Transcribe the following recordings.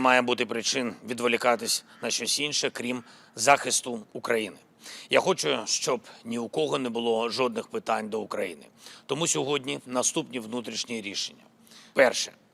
має бути причин відволікатись на щось інше, крім захисту України. Я хочу, щоб ні у кого не було жодних питань до України. Тому сьогодні наступні внутрішні рішення. Перше.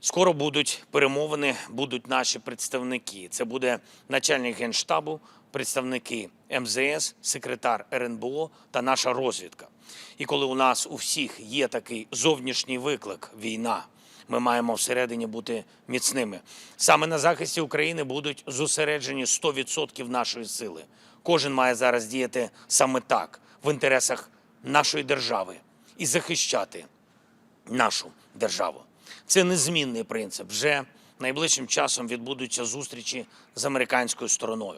Скоро будуть перемовини, будуть наші представники. Це буде начальник генштабу, представники МЗС, секретар РНБО та наша розвідка. І коли у нас у всіх є такий зовнішній виклик війна, ми маємо всередині бути міцними. Саме на захисті України будуть зосереджені 100% нашої сили. Кожен має зараз діяти саме так, в інтересах нашої держави і захищати нашу державу. Це незмінний принцип. Вже найближчим часом відбудуться зустрічі з американською стороною.